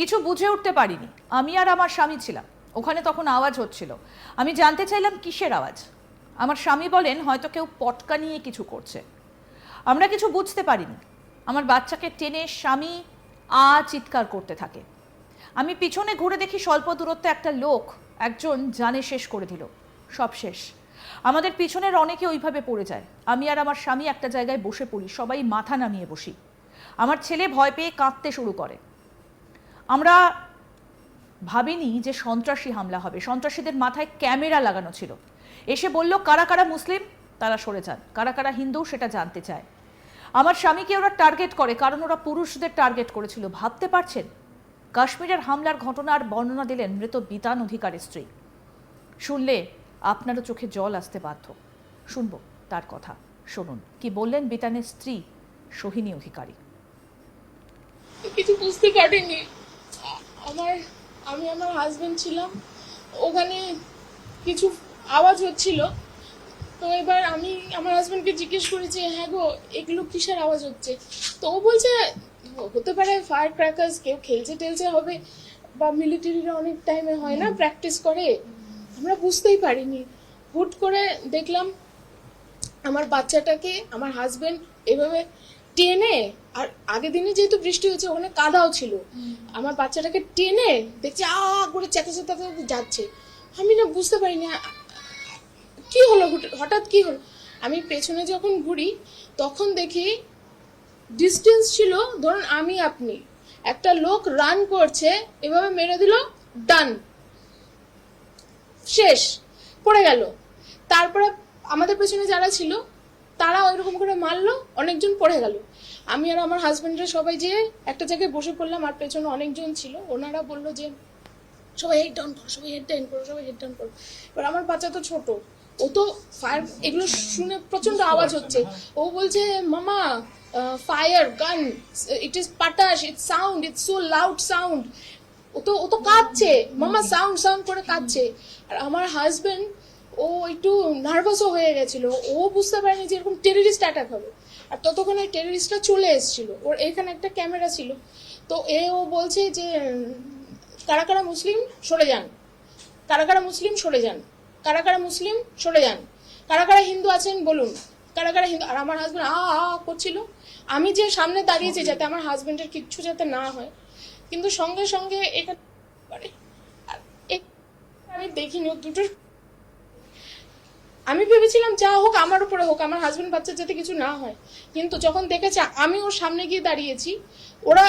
কিছু বুঝে উঠতে পারিনি। আমি আর আমার স্বামী ছিলাম। ওখানে তখন আওয়াজ হচ্ছিল। আমি জানতে চাইলাম কিসের আওয়াজ? আমার স্বামী বলেন, হয়তো কেউ পটকা নিয়ে কিছু করছে। আমরা কিছু বুঝতে পারিনি। আমার বাচ্চাকে টেনে স্বামী আ চিৎকার করতে থাকে। আমি পিছনে ঘুরে দেখি স্বল্প দূরত্বে একটা লোক একজন জানে শেষ করে দিল। সব শেষ। আমাদের পিছনের অনেকে ওইভাবে পড়ে যায়। আমি আর আমার স্বামী একটা জায়গায় বসে পড়ি। সবাই মাথা নামিয়ে বসি। আমার ছেলে ভয় পেয়ে কাঁদতে শুরু করে। আমরা ভাবিনি যে সন্ত্রাসী হামলা হবে। সন্ত্রাসীদের মাথায় ক্যামেরা লাগানো ছিল। এসে বলল, কারা কারা মুসলিম? তারা সরে যান। কারা কারা হিন্দু? সেটা জানতে চায়। আমার স্বামীকে ওরা টার্গেট করে, কারণ ওরা পুরুষদের টার্গেট করেছিল। ভাবতে পারছেন? কাশ্মীরের হামলার ঘটনার বর্ণনা দিলেন মৃত বিতান অধিকারের স্ত্রী। শুনলে আপনারও চোখে জল আসতে বাধ্য। শুনব তার কথা। শুনুন। কি বললেন বিতানের স্ত্রী, সোহিনী অধিকারী। কিছু বুঝতে পারিনি। আমি আমার হাজবেন্ড ছিলাম। ওখানে কিছু আওয়াজ হচ্ছিল। তো এবার আমি আমার হাজবেন্ডকে জিজ্ঞেস করেছি হ্যাঁ গো এগুলো কিসের আওয়াজ হচ্ছে? তো ও বলছে হতে পারে ফায়ার ক্র্যাকার্স কেউ খেলছে টেলছে হবে বা মিলিটারিরা অনেক টাইমে হয় না প্র্যাকটিস করে। আমরা বুঝতেই পারিনি। হুট করে দেখলাম আমার বাচ্চাটাকে আমার হাজবেন্ড এভাবে টেনে আর আগের দিনে যেহেতু বৃষ্টি হয়েছে ওখানে কাদাও ছিল। আমার বাচ্চাটাকে টেনে দেখছি আ করে চেঁচাতে চেঁচাতে যাচ্ছে। আমি না বুঝতে পারিনি আ- কি হলো হঠাৎ কি হলো? আমি পেছনে যখন ঘুরি তখন দেখি ডিস্টেন্স ছিল ধরুন আমি আপনি। একটা লোক রান করছে এভাবে মেরে দিল ডান শেষ পড়ে গেল। তারপরে আমাদের পেছনে যারা ছিল তারা ওইরকম করে মারলো, অনেকজন পড়ে গেল। আমি আর আমার হাজবেন্ডরা সবাই যে একটা জায়গায় বসে পড়লাম, আর পেছনে অনেকজন ছিল। ওনারা বলল যে, সবাই হেড ডাউন করো, সবাই হেড ডাউন করো, সবাই হেড ডাউন করো। এবার আমার বাচ্চা তো ছোট, ও তো ফায়ার এগুলো শুনে প্রচণ্ড আওয়াজ হচ্ছে। ও বলছে, মামা fire gun it is পাটাশ it's sound it's so loud sound ও তো ও তো কাঁদছে, মামা সাউন্ড সাউন্ড করে কাঁদছে। আর আমার হাজবেন্ড ও একটু নার্ভাসও হয়ে গেছিল। ও বুঝতে পারেনি যে এরকম টেররিস্ট অ্যাটাক হবে। আর ততক্ষণে টেররিস্টটা চলে এসেছিল। ওর এখানে একটা ক্যামেরা ছিল। তো এ ও বলছে যে, কারা কারা মুসলিম, সরে যান। কারা কারা মুসলিম, সরে যান। কারা কারা মুসলিম, সরে যান। কারা কারা হিন্দু আছেন, বলুন। কারা কারা হিন্দু, আর আমার হাজব্যান্ড আ আ করছিল। আমি যে সামনে দাঁড়িয়েছি যাতে আমার হাজব্যান্ডের কিচ্ছু যাতে না হয়। কিন্তু সঙ্গে সঙ্গে এটা করে আর এ- আমি দেখিনি। ও দুটো আমি ভেবেছিলাম যা হোক আমার উপরে হোক, আমার হাজবেন্ড বাচ্চার যাতে কিছু না হয়। কিন্তু যখন দেখেছে, আমি ওর সামনে গিয়ে দাঁড়িয়েছি, ওরা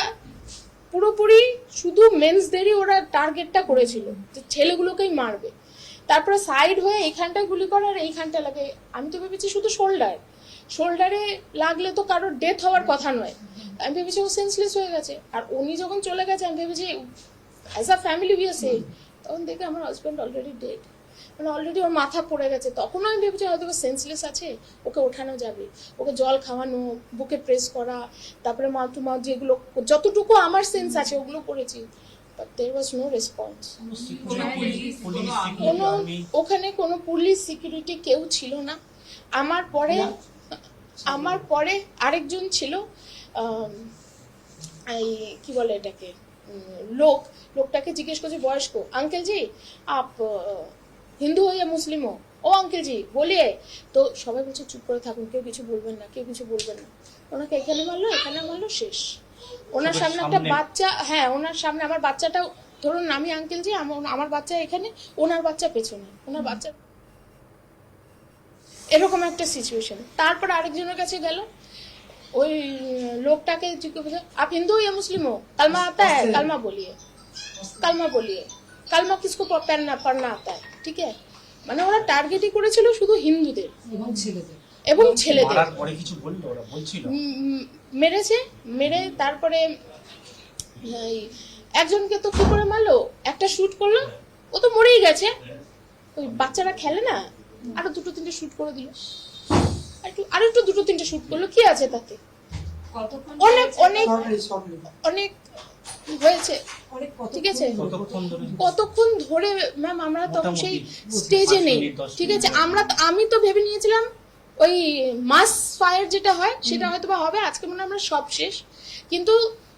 পুরোপুরি শুধু মেন্সদেরই ওরা টার্গেটটা করেছিল, যে ছেলেগুলোকেই মারবে। তারপরে সাইড হয়ে এইখানটায় গুলি করে আর এইখানটা লাগে। আমি তো ভেবেছি শুধু শোল্ডার শোল্ডারে লাগলে তো কারোর ডেথ হওয়ার কথা নয়। আমি ভেবেছি ও সেন্সলেস হয়ে গেছে। আর উনি যখন চলে গেছে, আমি ভেবেছি as a family we are safe তখন দেখে আমার হাজব্যান্ড অলরেডি ডেড মানে অলরেডি ওর মাথা পড়ে গেছে। তখন আমি ভেবেছি হয়তো সেন্সলেস আছে ওকে ওঠানো যাবে। ওকে জল খাওয়ানো বুকে প্রেস করা তারপরে টু মাউথ যেগুলো যতটুকু আমার সেন্স আছে ওগুলো করেছি। দের ওয়াজ নো রেসপন্স কোনো ওখানে কোনো পুলিশ সিকিউরিটি কেউ ছিল না। আমার পরে আমার পরে আরেকজন ছিল এই কি বলে এটাকে? লোক লোকটাকে জিজ্ঞেস করছে বয়স্ক আঙ্কেল জি আপ হিন্দু হয়ে মুসলিমও। মুসলিম ও অঙ্কেলজি বলিয়ে। তো সবাই বলছে চুপ করে থাকুন কেউ কিছু বলবেন না কেউ কিছু বলবেন না। ওনাকে এখানে মারলো এখানে মারলো শেষ। ওনার সামনে একটা বাচ্চা হ্যাঁ ওনার সামনে আমার বাচ্চাটা ধরুন আমি আঙ্কেলজি আমার বাচ্চা এখানে ওনার বাচ্চা পেছনে ওনার বাচ্চা এরকম একটা সিচুয়েশন তারপর আরেকজনের কাছে গেল ওই লোকটাকে জিজ্ঞেস আপ হিন্দু হয়ে মুসলিম কালমা আতা আচ্ছা। কালমা বলিয়ে কালমা বলিয়ে। কালমা কিসকো পড়না পড়না আতা ঠিক আছে? মানে ওরা টার্গেটই করেছিল শুধু হিন্দুদের। এবং ছেলেদের। এবং ছেলেদের। পরে কিছু বলল ওরা বলছিল? মেরেছে মেরে তারপরে একজনকে তো কি করে মারলো? একটা শুট করল ও তো মরেই গেছে। ওই বাচ্চারা খেলে না? আরও দুটো তিনটে শুট করে দিল। আর একটু আর একটু দুটো তিনটে শুট করল কি আছে তাতে? অনেক অনেক অনেক হয়েছে। ঠিক আছে? কতক্ষণ ধরে? ম্যাম আমরা তখন সেই স্টেজে নেই। ঠিক আছে? আমরা আমি তো ভেবে নিয়েছিলাম ওই মাস ফায়ার যেটা হয় সেটা হয়তো বা হবে আজকে মনে আমরা সব শেষ। কিন্তু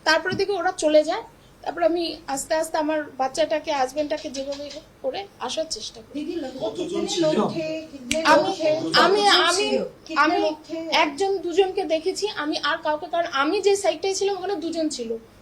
তারপরে দেখে ওরা চলে যায়। তারপর আমি আস্তে আস্তে আমার বাচ্চাটাকে হাজবেন্ডটাকে যেভাবে করে আসার চেষ্টা করি। আমি আমি আমি আমি একজন দুজনকে দেখেছি। আমি আর কাউকে কারণ আমি যে সাইডটাই ছিলাম ওখানে দুজন ছিল।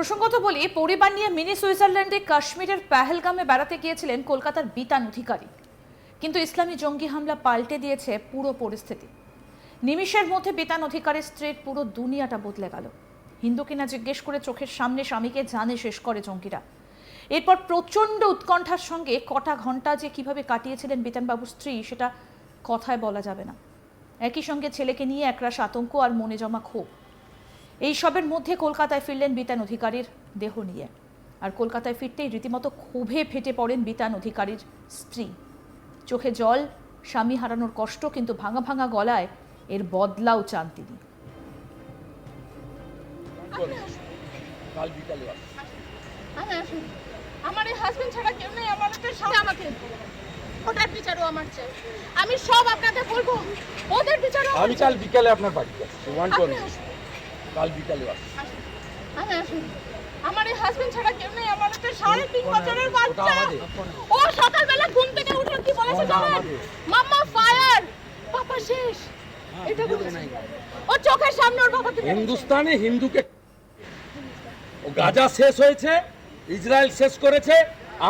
প্রসঙ্গত বলি, পরিবার নিয়ে মিনি সুইজারল্যান্ডে কাশ্মীরের পেহেলগামে বেড়াতে গিয়েছিলেন কলকাতার বিতান অধিকারী। কিন্তু ইসলামী জঙ্গি হামলা পাল্টে দিয়েছে পুরো পরিস্থিতি। নিমিষের মধ্যে বিতান অধিকারীর স্ত্রীর পুরো দুনিয়াটা বদলে গেল। হিন্দু কিনা জিজ্ঞেস করে চোখের সামনে স্বামীকে জানে শেষ করে জঙ্গিরা। এরপর প্রচণ্ড উৎকণ্ঠার সঙ্গে কটা ঘণ্টা যে কীভাবে কাটিয়েছিলেন বিতানবাবুর স্ত্রী, সেটা কথায় বলা যাবে না। একই সঙ্গে ছেলেকে নিয়ে একরাশ আতঙ্ক আর মনে জমা ক্ষোভ। এই সবের মধ্যে কলকাতায় ফিরলেন বিতান অধিকারীর দেহ নিয়ে। আর কলকাতায় ফিরতেই রীতিমতো ক্ষোভে ফেটে পড়েন বিতান অধিকারীর স্ত্রী। চোখে জল স্বামী হারানোর কষ্ট কিন্তু ভাঙা ভাঙা গলায় এর বদলাও চান তিনি। কাল বিকালে আসো। আমার এই হাজবেন্ড ছাড়া কেউ নেই আমার একটা আমাকে ওটার বিচারও আমার চাই। আমি সব আপনাকে বলব ওদের বিচারও আমি কাল বিকালে আপনার বাড়ি যাচ্ছি। ওয়ান আপনি টোয়েন্টি আসুন, কাল বিকালে। আসুন। আমার এই হাজবেন্ড ছাড়া কেউ নেই আমার একটা সাড়ে তিন বছরের বাচ্চা। ও সকালবেলা ঘুম থেকে উঠে কি বলেছে জানেন? মাম্মা ফায়ার পাপা শেষ। এটা বলেছে। ও চোখের সামনে ওর বাবাকে হিন্দুস্তানে হিন্দুকে ও গাজা শেষ হয়েছে ইসরায়েল শেষ করেছে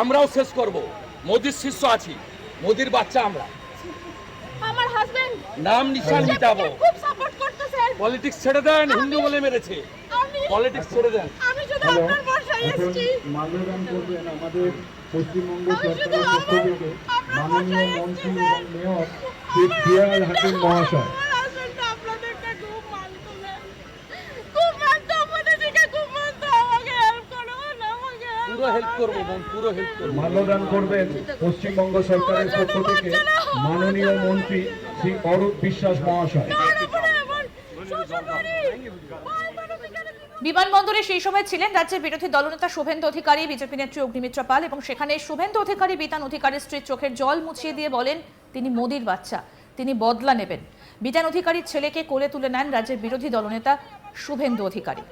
আমরাও শেষ করব। মোদির শিষ্য আছি মোদির বাচ্চা আমরা। আমার হাজবেন্ড নাম নিশান মিটাবো। পলিটিক্স ছেড়ে দেন হিন্দু বলে মেরেছে। পলিটিক্স ছেড়ে দেন। আমি শুধু আপনার বর্ষায় এসেছি। মাল্যদান করবেন আমাদের পশ্চিমবঙ্গ সরকারের পক্ষ থেকে মাননীয় মন্ত্রী এবং মেয়র শ্রী ফিয়াজ হাকিম মহাশয়। মাল্যদান করবেন পশ্চিমবঙ্গ সরকারের পক্ষ থেকে মাননীয় মন্ত্রী শ্রী অরূপ বিশ্বাস মহাশয় করুন। উপরে আমার শ্বশুরবাড়ি, ভাই বোনেদের বিমানবন্দরে সেই সময় ছিলেন রাজ্যের বিরোধী দলনেতা শুভেন্দু অধিকারী, বিজেপি নেত্রী অগ্নিমিত্রা পাল এবং সেখানে শুভেন্দু অধিকারী বিতান অধিকারীর স্ত্রীর চোখের জল মুছিয়ে দিয়ে বলেন, তিনি মোদির বাচ্চা, তিনি বদলা নেবেন। বিতান অধিকারীর ছেলেকে কোলে তুলে নেন রাজ্যের বিরোধী দলনেতা শুভেন্দু অধিকারী?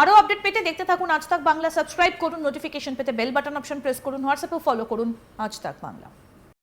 আরও আপডেট পেতে দেখতে থাকুন আজ তাক বাংলা। সাবস্ক্রাইব করুন, নোটিফিকেশন পেতে বেল বাটন অপশন প্রেস করুন, হোয়াটসঅ্যাপেও ফলো করুন আজ তাক বাংলা।